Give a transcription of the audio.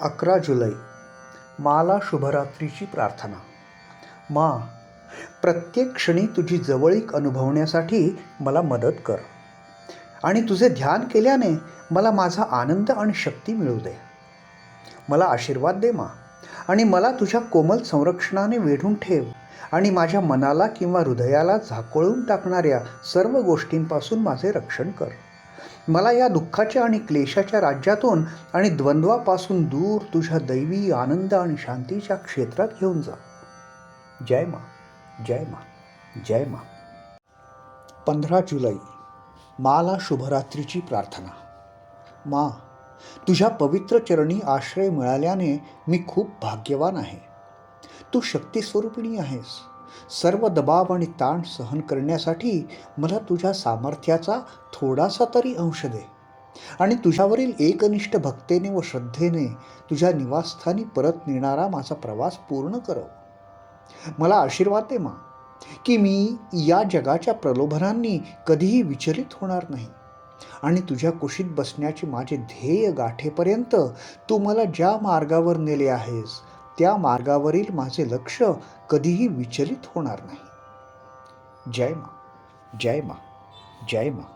अकरा जुलै माला शुभरात्रीची प्रार्थना. मा प्रत्येक क्षणी तुझी जवळीक अनुभवण्यासाठी मला मदत कर. आणि तुझे ध्यान केल्याने मला माझा आनंद आणि शक्ती मिळू दे. मला आशीर्वाद दे मा. आणि मला तुझ्या कोमल संरक्षणाने वेढून ठेव आणि माझ्या मनाला किंवा हृदयाला झाकोळून टाकणाऱ्या सर्व गोष्टींपासून माझे रक्षण कर. मला या दुःखाच्या आणि क्लेशाच्या राज्यातून आणि द्वंद्वापासून दूर तुझ्या दैवी आनंद आणि शांतीच्या क्षेत्रात घेऊन जा. जय मा जय मा जय मा. पंधरा जुलै माला शुभरात्रीची प्रार्थना. मा तुझ्या पवित्र चरणी आश्रय मिळाल्याने मी खूप भाग्यवान आहे. तू शक्तिस्वरूपिणी आहेस. सर्व दबाव आणि ताण सहन करण्यासाठी मला तुझ्या सामर्थ्याचा थोडासा तरी अंश दे. आणि तुझ्यावरील एकनिष्ठ भक्तेने व श्रद्धेने तुझ्या निवासस्थानी परत नेणारा माझा प्रवास पूर्ण करव. मला आशीर्वाद दे मा की मी या जगाच्या प्रलोभनांनी कधीही विचलित होणार नाही. आणि तुझ्या कुशीत बसण्याचे माझे ध्येय गाठेपर्यंत तू मला ज्या मार्गावर नेले आहेस त्या मार्गावरील माझे लक्ष कधीही विचलित होणार नाही. जय मा जय मा जय मा.